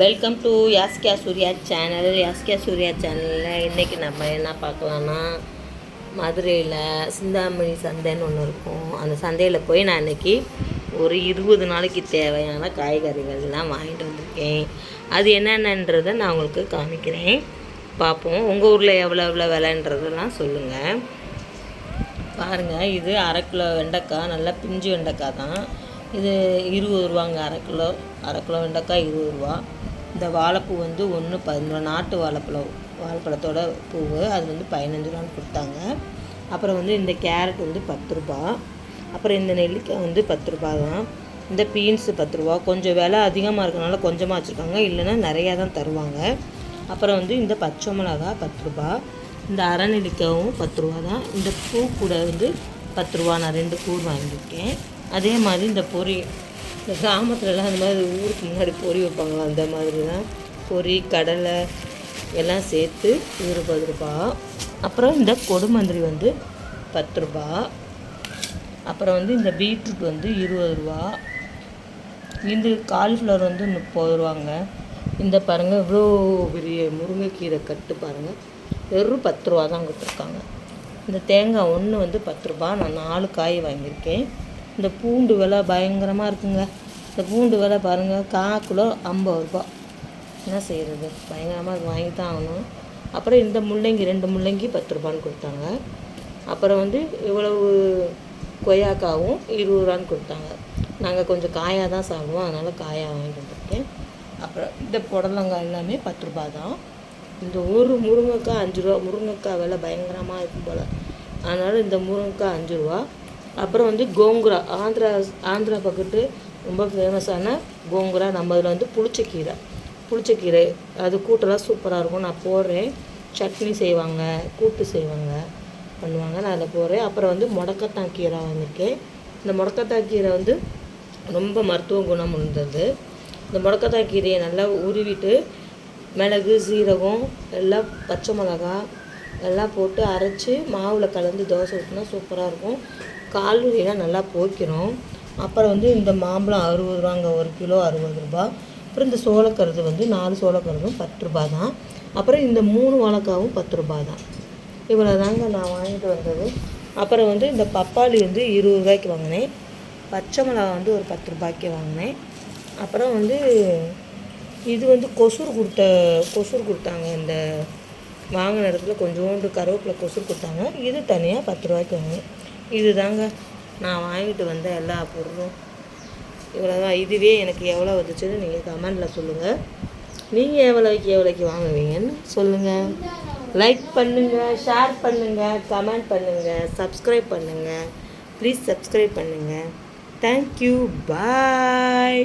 Welcome to Yaskiya Surya channel Yaskiya Surya சேனலில் இன்றைக்கி நம்ம என்ன பார்க்கலான்னா மதுரையில் சிந்தாமணி சந்தைன்னு ஒன்று இருக்கும். அந்த சந்தையில் போய் நான் இன்றைக்கி ஒரு இருபது நாளைக்கு தேவையான காய்கறிகள்லாம் வாங்கிட்டு வந்திருக்கேன். அது என்னென்னன்றதை நான் உங்களுக்கு காமிக்கிறேன். பார்ப்போம். உங்கள் ஊரில் எவ்வளோ எவ்வளோ விலைன்றதெல்லாம் சொல்லுங்கள் பாருங்கள் இது அரை கிலோ வெண்டைக்காய் நல்லா பிஞ்சு வெண்டைக்காய் தான். இது இருபது ரூபாங்க அரை கிலோ. அரை கிலோ வெண்டைக்காய் இருபது ரூபா. இந்த வாழைப்பூ வந்து ஒன்று பதினொன்று நாட்டு வாழைப்பழம் வாழைப்பழத்தோட பூவு அது வந்து பதினஞ்சு ரூபான்னு கொடுத்தாங்க. அப்புறம் வந்து இந்த கேரட் வந்து பத்து ரூபா. அப்புறம் இந்த நெல்லிக்காய் வந்து பத்து ரூபா தான். இந்த பீன்ஸு பத்து ரூபா. கொஞ்சம் விலை அதிகமாக இருக்கனால கொஞ்சமாக வச்சுருக்காங்க. இல்லைன்னா நிறையா தான் தருவாங்க. அப்புறம் வந்து இந்த பச்சை மிளகா பத்து ரூபா. இந்த அரநெல்லிக்காவும் பத்து ரூபா தான். இந்த பூ கூட வந்து பத்து ரூபா நான் ரெண்டு கூர் வாங்கியிருக்கேன். அதே மாதிரி இந்த பொரி இந்த கிராமத்துலலாம் அந்த மாதிரி ஊருக்கு முன்னாடி பொரி வைப்பாங்களா அந்த மாதிரி தான் பொரி கடலை எல்லாம் சேர்த்து இருபது ரூபா. அப்புறம் இந்த கொடுமந்திரி வந்து பத்து ரூபா. அப்புறம் வந்து இந்த பீட்ரூட் வந்து இருபது ரூபா. இந்த காலிஃப்ளவர் வந்து முப்பது ரூபாங்க. இந்த பாருங்கள் இவ்வளோ பெரிய முருங்கைக்கீரை கட்டு பாருங்கள் வெறும் பத்து ரூபா தான் கொடுத்துருக்காங்க. இந்த தேங்காய் ஒன்று வந்து பத்து ரூபா. நான் நாலு காய் வாங்கியிருக்கேன். இந்த பூண்டு விலை பயங்கரமாக இருக்குங்க. இந்த பூண்டு விலை பாருங்கள் கா கிலோ ஐம்பது ரூபா. என்ன செய்கிறது பயங்கரமாக அது வாங்கி தான் ஆகணும். அப்புறம் இந்த முள்ளங்கி ரெண்டு முள்ளங்கி பத்து ரூபான்னு கொடுத்தாங்க. அப்புறம் வந்து இவ்வளவு கொய்யாக்காவும் இருபது ரூபான்னு கொடுத்தாங்க. நாங்கள் கொஞ்சம் காயாக தான் சாப்பிடுவோம் அதனால் காயாக வாங்கிட்டு வந்துருக்கேன் அப்புறம் இந்த புடலங்காய் எல்லாமே பத்து ரூபா தான். இந்த ஒரு முருங்கைக்காய் அஞ்சு ரூபா. முருங்கைக்காய் விலை பயங்கரமாக இருக்கும் போல். அதனால் இந்த முருங்கைக்காய் அஞ்சு ரூபா. அப்புறம் வந்து கோங்குரா ஆந்திரா ஆந்திரா பக்கத்து ரொம்ப ஃபேமஸான கோங்குரா. நம்ம இதில் வந்து புளிச்சக்கீரை புளிச்சக்கீரை அது கூட்டெல்லாம் சூப்பராக இருக்கும். நான் போடுறேன். சட்னி செய்வாங்க கூட்டு செய்வாங்க பண்ணுவாங்க. நான் அதில் போடுறேன். அப்புறம் வந்து முடக்கத்தான் கீரை வாங்கியிருக்கேன் இந்த முடக்கத்தான் கீரை வந்து ரொம்ப மருத்துவ குணம் இருந்தது இந்த முடக்கத்தான் கீரையை நல்லா உருவிட்டு மிளகு சீரகம் எல்லாம் பச்சை மிளகா எல்லாம் போட்டு அரைச்சி மாவில் கலந்து தோசை ஊற்றினா சூப்பராக இருக்கும். கால்வலியெலாம் நல்லா போய்க்கிறோம் அப்புறம் வந்து இந்த மாம்பழம் அறுபது ரூபாங்க ஒரு கிலோ அறுபது ரூபா. அப்புறம் இந்த சோளக்கருது வந்து நாலு சோளக்கருதும் பத்து ரூபா தான். அப்புறம் இந்த மூணு வாழைக்காவும் பத்து ரூபா தான். இவ்வளோ தாங்க நான் வாங்கிட்டு வந்தது. அப்புறம் வந்து இந்த பப்பாளி வந்து இருபது ரூபாய்க்கு வாங்கினேன். பச்சை மிளகா வந்து ஒரு பத்து ரூபாய்க்கு வாங்கினேன். அப்புறம் வந்து இது வந்து கொசுர் கொடுத்த கொசுர் கொடுத்தாங்க. இந்த வாங்கின இடத்துல கொஞ்சோண்டு கருவேப்பிலை கொசுர் கொடுத்தாங்க. இது தனியாக பத்து ரூபாய்க்கு வாங்கினேன். இது தாங்க நான் வாங்கிட்டு வந்த எல்லா பொருளும். இவ்வளோதான் இதுவே எனக்கு எவ்வளோ வந்துச்சுன்னு நீங்கள் கமெண்டில் சொல்லுங்கள் நீங்கள் எவ்வளோக்கு எவ்வளோக்கு வாங்குவீங்கன்னு சொல்லுங்கள் லைக் பண்ணுங்கள் ஷேர் பண்ணுங்கள் கமெண்ட் பண்ணுங்கள் சப்ஸ்கிரைப் பண்ணுங்கள் ப்ளீஸ் சப்ஸ்கிரைப் பண்ணுங்கள் தேங்க்யூ பாய்